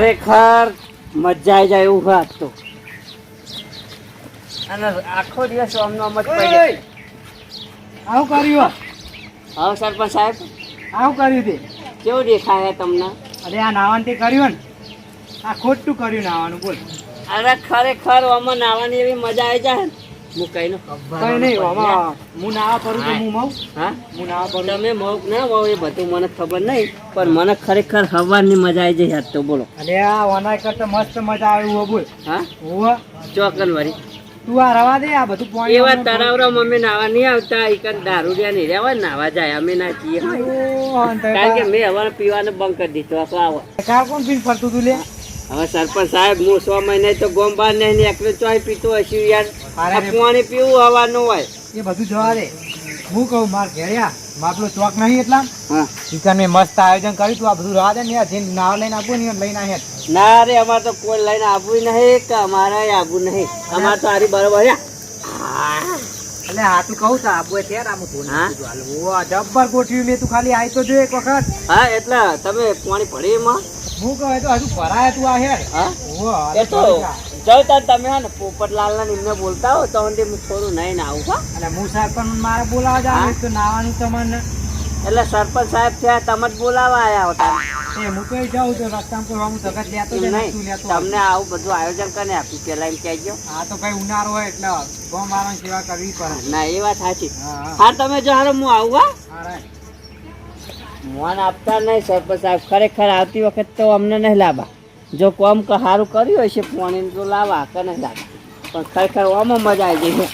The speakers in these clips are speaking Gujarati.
ખરેખર મજા આવી જાય એવું હાથ તો. અને આખો દિવસ જ આવું કર્યું હા સરપંચ સાહેબ. આવું કર્યું તે. કેવું દેખાય તમને? અરે આ નાવાનું તે કર્યું ને. આ ખોટું કર્યું નાવાનું બોલ. અરે ખરેખર આમાં નાવાની એવી મજા આવી જાય ને. હું નો કઈ નહીં આમાં હું ના કરું તો હું. મઉં? હા? હું ના કરું તમે મોક ના વાવ એ બધું મને ખબર નહીં પણ મને ખરેખર હવાની મજા આવી યાદ તો બોલો. અરે આ વનાય કરતા મસ્ત મજા આવી હો બોલ. હા? હોવે. ચોકન વરી તું આ રવા દે આ બધું પાણી એવા તરાવરા મમ્મી નાવા નહીં આવતા એકન દારૂ રહ્યા નહીં રહેવા નાવા જાય અમે ના છીએ કારણ કે મેં હવે પીવાનું બંધ કરી દીધો આખો આવો. કાર કોણ પીને ફરતું તું લે? હવે સરપંચ સાહેબ હું સો મહિને તો ગોમ બહાર નહીં એકલો ચોય પીતો હશે યાર. પાણી પીવું હવાનું હોય. એ બધું જવા દે. હું કહું માર ઘેર્યા માપલો ચોક નહીં એટલા? હા. ચિકન મેં મસ્ત આયોજન કર્યું તું આ બધું રવા દે ને યાર. જેને નાવ લઈને આપવું ને લઈને આવ્યા ના રે અમારે તો કોઈ લઈને આવવું નહીં કે અમારે આવવું નહીં. અમારે તો આરી બરોબર હા એટલે હા તું કહું તો આબુ છે? ઓ જબ્બર ગોઠવ્યું મેં તું ખાલી આવી તો જો એક વખત. હા એટલે તમે પાણી ભરી એમાં? હું કહું તો હજુ ભરાય તું આ હેર હા? એ તો જાઓ તાર તમે હે ને પોપટલાલ ના નિમને બોલતા હો તો હું થોડું નહીં ના આવું હા. અને હું પણ મારે બોલાવા જાવ તો નાવાનું તમને એટલે સરપંચ સાહેબ છે તમે જ બોલાવા આવ્યા હતા એ હું કઈ જાઉં તો રસ્તામાં હું જગત લેતો નહીં તમને આવું બધું આયોજન કરીને આપ્યું? પેલા એમ કહેજો. હા તો કઈ ઉનાળો હોય એટલે ગો મારો સેવા કરવી પડે. ના એ વાત સાચી. હા તમે જો હારો હું આવું હા. મોન આપતા નહીં સરપંચ સાહેબ ખરેખર આવતી વખત તો અમને નહીં લાવવા જો કોમ સારું કર્યું હશે પાણી તો લાવવા કે નહીં લાવવા પણ ખરેખર ઓમાં મજા આવી જશે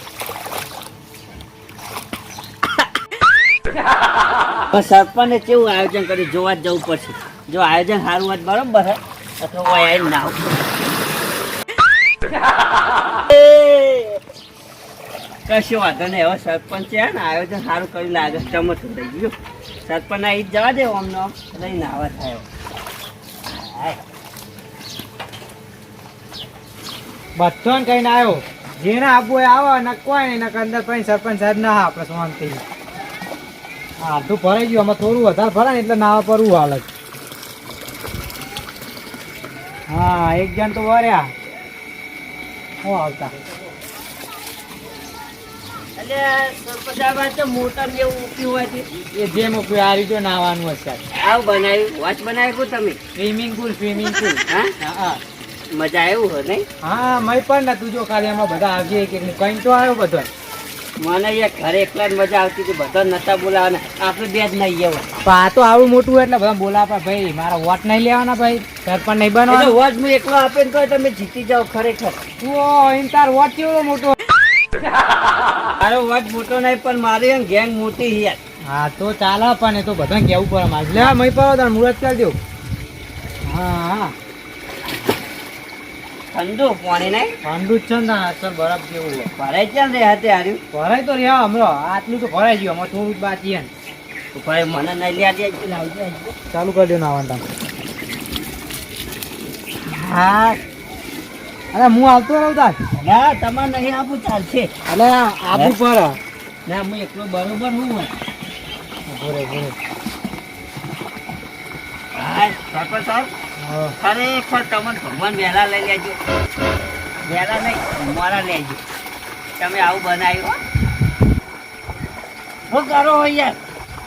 સરપંચે કેવું આયોજન કર્યું? જોવા જ જવું પડશે. જો આયોજન સારું હોય તો બરોબર હે તો આવીને ના. કશો વાંધો નહીં. હવે સરપંચ છે ને આયોજન સારું કરી લાગે ચમચું થઈ ગયું. સરપંચ આ જ જવા દે અમને. લઈને આવા થાય. બધોને કહીને આવ્યો જેને આપવું એ આવો ને કોઈ નહીં નકર અંદર પછી સરપંચ સાહેબ ના આપણે શાંતિ હા તું ભરાઈ ગયું આમાં થોડું વધારે ભરાય એટલે નાવા પરવું હાલત હા એક જણ તો વર્યા. હું આવતા જેમ ઉપયોગ આ રીતે નાવાનું હશે આવું બનાવ્યું? વોચ બનાવ્યું તમે? સ્વિમિંગ પુલ સ્વિમિંગ પુલ હા હા. મજા આવ્યું હોય નહીં? હા મય પણ ને તું જો ખાલી એમાં બધા આવજે એક એક કઈ તો આવ્યો બધો. મને યાર ઘરે એકલા મજા આવતી હતી બધા નતા બોલાવાના. આપણે બે જ નહીં જવું પણ આ તો આવડું મોટું એટલે બધા બોલાવા ભાઈ મારા વોટ નહીં લેવાના ભાઈ. સરપંચ નહીં એટલે વોટ હું એકલો આપે ને તો તમે જીતી જાઓ ખરેખર. તું એમ તાર વોટ કેવો મોટો. મારો વોટ મોટો નહીં પણ મારી એમ ગેંગ મોટી યાર. હા તો ચાલે પણ એ તો બધા કેવું પડે મારે. લે મય પાડો તાર મુરત કરી દઉં. હા હા. ઠંડુ પાણી નહીં? ઠંડુ જ છે ને અસર બરફ જેવું હોય ભરાય ક્યાં રે હાથે હાર્યું ભરાય તો રહ્યા હમણાં. આટલું તો ભરાઈ ગયું અમારે થોડું બાકી તો ભાઈ મને નહીં લે લાવજે ચાલુ કરી દો નાવાનું તમે હા. અરે હું આવતો રહું તાર. ના તમારે નહીં આપું ચાલશે. અને આપું પડે ના હું એકલો બરોબર હું હોય? ભરે ભરે હા સાહેબ? હા ખરેખર તમને ભગવાન વહેલા લઈ લેજો. વહેલા નહીં મારા લેજો. તમે આવું બનાવ્યું હો. શું કરો હોય યાર?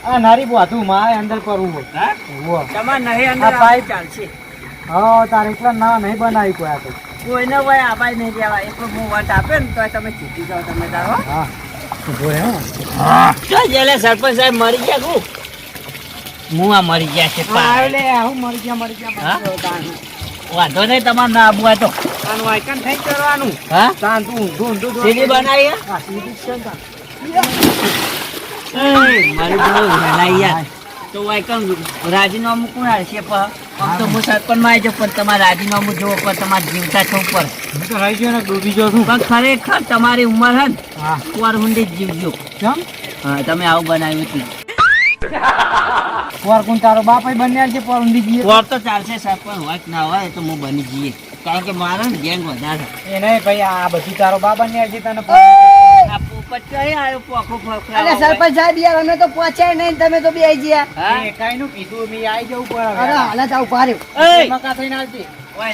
આ નારી બોધું મારે અંદર કરવું હોય. હા. તમારે નહીં અંદર પાઇપ. ચાલશે. હા તારે એટલા ના નહીં બનાવી કોઈ આ કોઈને ભાઈ આભાઈ નહીં દેવા. એટલો હું વટ આપે ને તો તમે જીતી જાઓ તમે તારો હા. સરપંચ સાહેબ મરી ગયા હું મરી ગયા છે હા, એટલે હું મરી ગયા મરી ગયા હા? વાંધો નહીં તમારે ના આબુ તો. વાયકન થઈ કરવાનું હા? તાન તું ઊંધું ઊંધું. સીધી બનાવી મારી બહુ બનાવી યાર તો આઈકન રાજીનામું કોણ આવે છે આમ તો હું સરપંચમાં આવી પણ તમારે રાજીનામું જોવો પણ તમારે જીવતા છો ઉપર. હું તો રહી ગયો ને ડૂબી ગયો છું. પણ ખરેખર તમારી ઉંમર હે ને હા. કુંવર હુંડી જ જીવજો. કેમ? હા તમે આવું બનાવ્યું એટલે પોર કોણ તારો બાપ બન્યા છે પોર ઊંડી જઈએ. કુંવર તો ચાલશે સરપંચ હોય ના હોય તો હું બની જઈએ. કારણ કે મારે ને ગેંગ વધારે. એ નહીં ભાઈ આ બધી તારો બાપ બન્યા છે તને અરે? સરપંચ સાહેબ યાર અમે તો પહોંચ્યા નહીં તમે તો બે ગયા. હા? નું કીધું મેં આવી જવું અરે પડે હાલત આવું પાર્યું મકા થઈને આવતી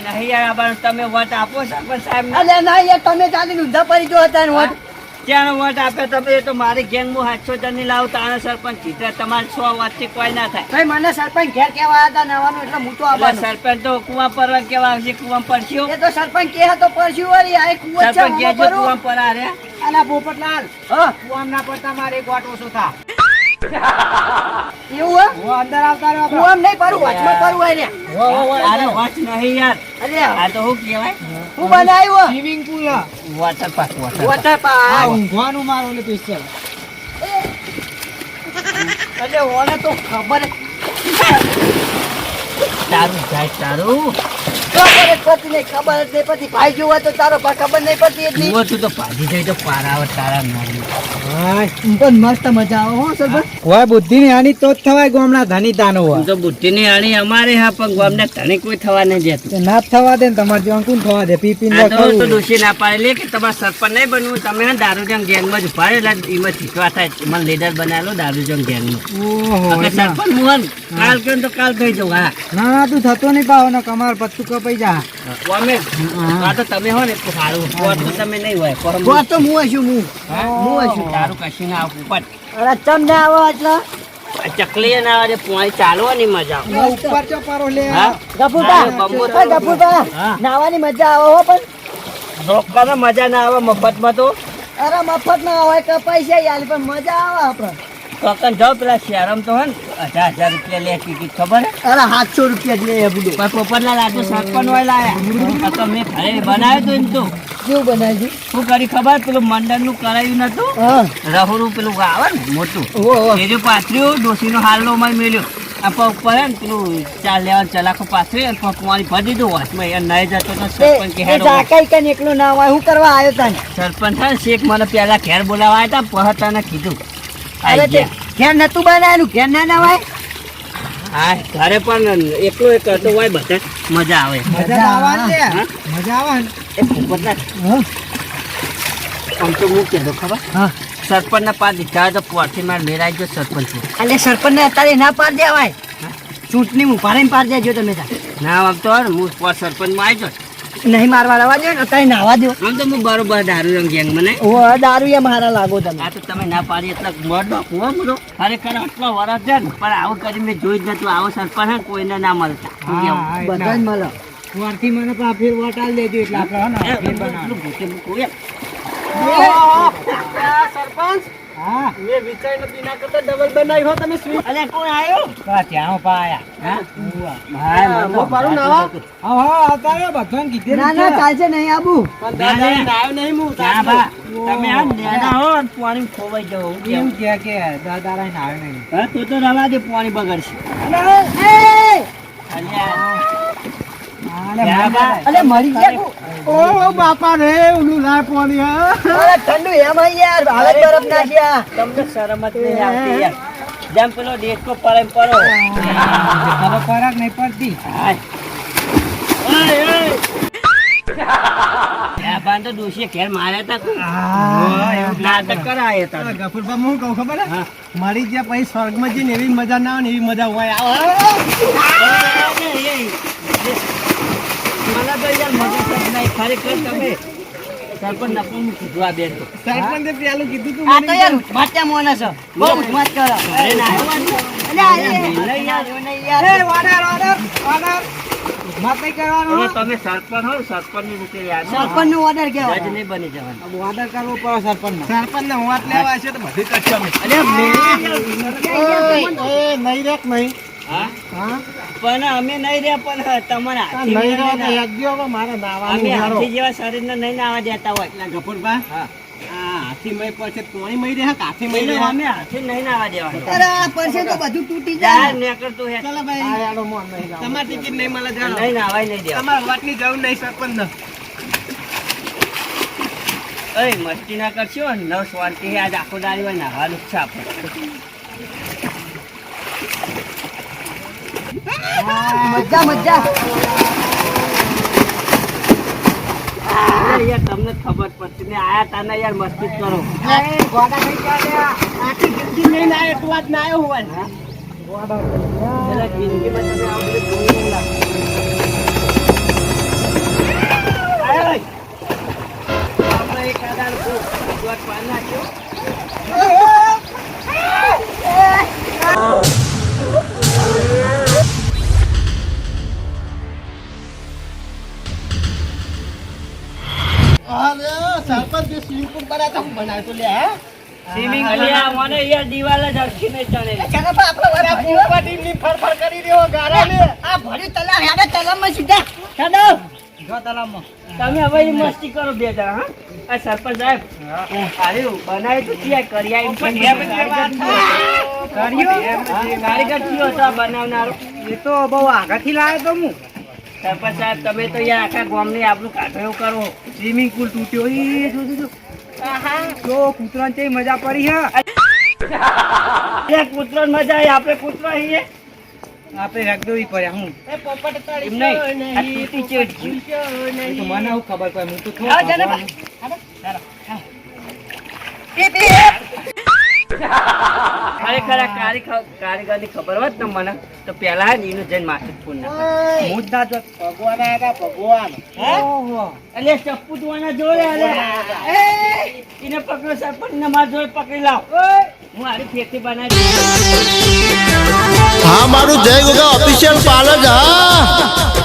નહીં યાર તમે વોટ આપો સરપંચ સાહેબ અલે ના યાર તમે ચાલી ઉધા પડી જો હતા ને વોટ? ક્યાં વોટ આપે તમે તો મારી ગેંગ હું હાથસો જણની લાવ તાણે સરપંચ જીતે તમારે સો વાતથી કોઈ ના થાય. ભાઈ મને સરપંચ ઘેર કેવા હતા નવાનું એટલે હું તો આવવાનું સરપંચ તો કુવા પર કેવા આવશે કુવા પરસ્યો એ તો સરપંચ કે હતો પરસ્યો વાળી આ કુવા સરપંચ કુવા પર આ રે. અલા પોપટલાલ. હ. કુવા ના પડતા મારે એક વાટ ઓછો થા. એવું હે? અંદર આવતા રહ્યો નહીં વચમાં હોય ને. હો, હો, હો, અરે અંદર. નહીં યાર. અરે, આ તો શું કહેવાય? હું બનાવ્યું swimming pool water park water park આ ઊંઘવાનું મારો પિક્ચર અરે, ઓને તો ખબર તારું જાય તારું. ખબર જ પડતી નહીં, ખબર જ નહીં પડતી. ભાઈ જોવા તો તારો ભાઈ ખબર નહીં પડતી એટલી. જુઓ તું તો ભાજી થઈ તો પારાવર તારા નાની પણ મસ્ત મજા આવે હો સરપંચ હોય બુદ્ધિ ની આની તો જ થવાય ગોમના ધની દાનો તું હોય તો બુદ્ધિની આણી અમારે હા પણ ગામને ધણી કોઈ થવા નહીં જતું ના થવા દે ને તમારે જેવા કોણ થવા દે? પી પી આ તો દોષી ના પાડે લે કે તમારે સરપંચ નહીં બનવું. તમે હે દારૂજંગ ગેંગમાં જ ઊભા એટલે એમાં જીતવા થાય. મને લીડર બનાવેલો દારૂજંગ ગેંગનો. સરપંચ મોહન. કાલ કે તો કાલ થઈ જવું હા. ના ના તું થતો નહીં પાવો ને કમાર પત્તું કપાઈ આ તો તમે હો ને સારું તો તમે નહીં હોય પણ તો હું છું હું. હું? છું તારું કશું ના આવું અરે આવો એટલે ચકલી ના આવે મજા આવે. ઉપર લે. નાવાની મજા આવે હો પણ. રોકવામાં મજા ના આવે મફતમાં તો. અરે મફત ના હોય કે પૈસા યાર પણ મજા આવે આપણે કોકન જાઓ પેલા શહેરમ તો હે ને. હજાર હજાર રૂપિયા લે ટિકિટ ખબર અરે સાતસો રૂપિયા જ લે બધું. પણ પોપટલાલ આ તો સરપંચ હોય લાયા. તો મેં ઘરે બનાવ્યો તો એમ તો. કેવું બનાવ્યું? શું કરી ખબર? પેલું મંડળનું કરાયું નતું. રહુરું પેલું આવે ને મોટું. ઓહો, ઓહો. એ જો પાથર્યું ડોસીનો હાલનો માં મેલ્યો. આ પગ ઉપર પેલું ચાર લેવાનું ચલાખો પાથરી અને મારી ભરી દીધું. વાસમાં એ નહીં જતો તો સરપંચ કે ઝાકાઈ કઈ એકલું ના હોય હું કરવા આવ્યો તને? સરપંચ શેખ મને પેલા ઘેર બોલાવા આવ્યા હતા પહતાને કીધું. આવી ગયા. ઘેર નતું બનાવેલું ઘેર ના ના હોય હા ઘરે પણ એકલો એક હતો હોય બધા. મજા આવે. મજા આવે એ આમ તો હું કીધું ખબર? હા. સરપંચના પાર દીધા તો પોરથી મારે મેરાઈ ગયો સરપંચ. એટલે સરપંચ ને અત્યારે ના પાર દેવાય? ચૂંટણી હું ભારે પાર દેજો તમે. ના આમ તો હે ને હું પોર સરપંચમાં આવી ગયો નહીં મારવા રવા દો ને અત્યારે નાવા દો. આમ તો હું બરોબર દારૂ રંગ ગેંગ મને. ઓ દારૂ એ મારા લાગો તમે. આ તો તમે ના પાડી એટલે મોડો કુવો બધો. ખરેખર આટલા વરસ છે ને પણ આવું કરી મેં જોઈ જ નતું. આવો સરપંચ હે કોઈને ના મળતા હા? હા, બધા જ એટલે મળે. વરથી મને પણ આ ફેર વોટ દેજો એટલે આપણે હે ને ભૂતે મૂકવું એમ. સરપંચ! હા. મેં વિચાર નથી ના કરતા ડબલ બનાવી હો તમે અલ્યા કોણ આવ્યો તો ત્યાં પાયા. હા? હા, મને તો હું હા હા આવતા રહ્યો બધાને ના ના ચાલશે નહીં આબુ. આવ્યો નહીં હું ના બા. તમે આ નેના હો પાણી ખોવાઈ જવો એવું? કે કે દાદા રાઈને આવે નહીં. હા તો તો રવા દે પાણી બગડશે. એ! અલ્યા અલે મરી ગયા ઓ બાપા રે ઓલું લાય પાણી અરે ઠંડુ એમ યાર હાલે બરફ નાખ્યા તમને શરમ જ નહીં આવતી યાર. જેમ પેલો દેશકો પડે પડો ખબર ફરક નહીં પડતી. હાય. ઓય, ઓય. આ બાન તો ડોશીએ ઘેર માર્યા તા. કોઈ. ઓય, એવું નાટક કરાયા તા. ગફુરબા હું કહું ખબર મરી ગયા પછી સ્વર્ગમાં જઈને એવી મજા ના આવે ને એવી મજા હોય આવે એ, એ, એ. મને તો યાર મજા જ નહીં. ખરેખર તમે સરપંચ નકરું કીધું બેન સરપંચે પેલું કીધું તું આ તો યાર ઉઠવાટ્યા મોને છે. બહુ ઉઠવાટ કરે. અરે ના આવ્યો અલે આ રે. નહીં યાર. યાર. ઓર્ડર ઓર્ડર ઓર્ડર મત કરવાનો. તમે સરપંચ હો સરપંચની રીતે યાદ રાખો. સરપંચનો order જજ નહીં બની જવાનું. ઓર્ડર કરવો પડે સરપંચ સરપંચ ને વોટ લેવા છે તો બધી કરશો અમે અરે નહીં રેક નહીં. પણ અમે નહીં રહ્યા પણ તમારા હાથી જેવા શરીરને નહીં નાવા દેતા હોય. એટલે ગફુરબા હા. હાથી મય પછી કોણી મય રહે કાથી મય અમે હાથી નહીં નાવા દેવાનું. અરે આ તો બધું તૂટી જાય. નીકળતું હે. ચાલો ભાઈ. તમારી ટિકિટ નહીં મળે જાણો. નહીં નાવાય નહીં દેવા તમારા વોટ જરૂર નહીં સરપંચ. અરે મસ્તી ના કરશો નવ શાંતિ આજ આખો દાડી હોય નાવાનું છે આપણે. મજા મજા. યાર તમને ખબર પડતી ને આયા તાને યાર મસ્તી કરો. ગોડા આખી જિંદગી નહીં ના એટલું વાત ના આવ્યો હોય. ને. એટલે જિંદગીમાં તમે આવું બધું જોયું ના આપણે એક આધાર ઉપર દોઢ પાર નાખ્યો. સ્વિમિંગ અલ્યા, મને યાર દિવાલ જ હરખી નહીં ચણેલી. ચાલો બા, આપણે વરા પૂરો. આ ભર્યું તલાવ, હેડો તલાવમાં સીધા. હેડો. જો તલાવમાં તમે હવે મસ્તી કરો બે જણા હા આ સરપંચ સાહેબ અરે બનાવી તો ક્યાં કરી આ પણ એમ જ વાત થાય. હા, કારીગર થયો બનાવનારો એ તો બહુ આગળથી લાવ્યો તો હું સરપંચ સાહેબ તમે તો અહીંયા આખા ગામની આપણું કાઢો એવું કરો. Swimming pool તૂટ્યો. એ જો જો, જો કૂતરાને કેવી મજા પડી હે? કૂતરો મજા આવી આપણે કૂતરો અહીંયા આપણે રગદોવી પડે હું. મને હું ખબર પડે? હું તો પી. ખરેખર આ કારીગર કારીગરની ખબર હોત ને મને તો પેલા હે જૈન માથે ફોન ના હું જ ના જો ભગવાન એટલે ચપ્પુ તું જોડે અલે એને પકડો સરપંચ ને મારા જોડે પકડી લાવ. હું આરી ફેરથી બનાવી હા મારું જય ગોગા ઓફિશિયલ પાર્લર હા.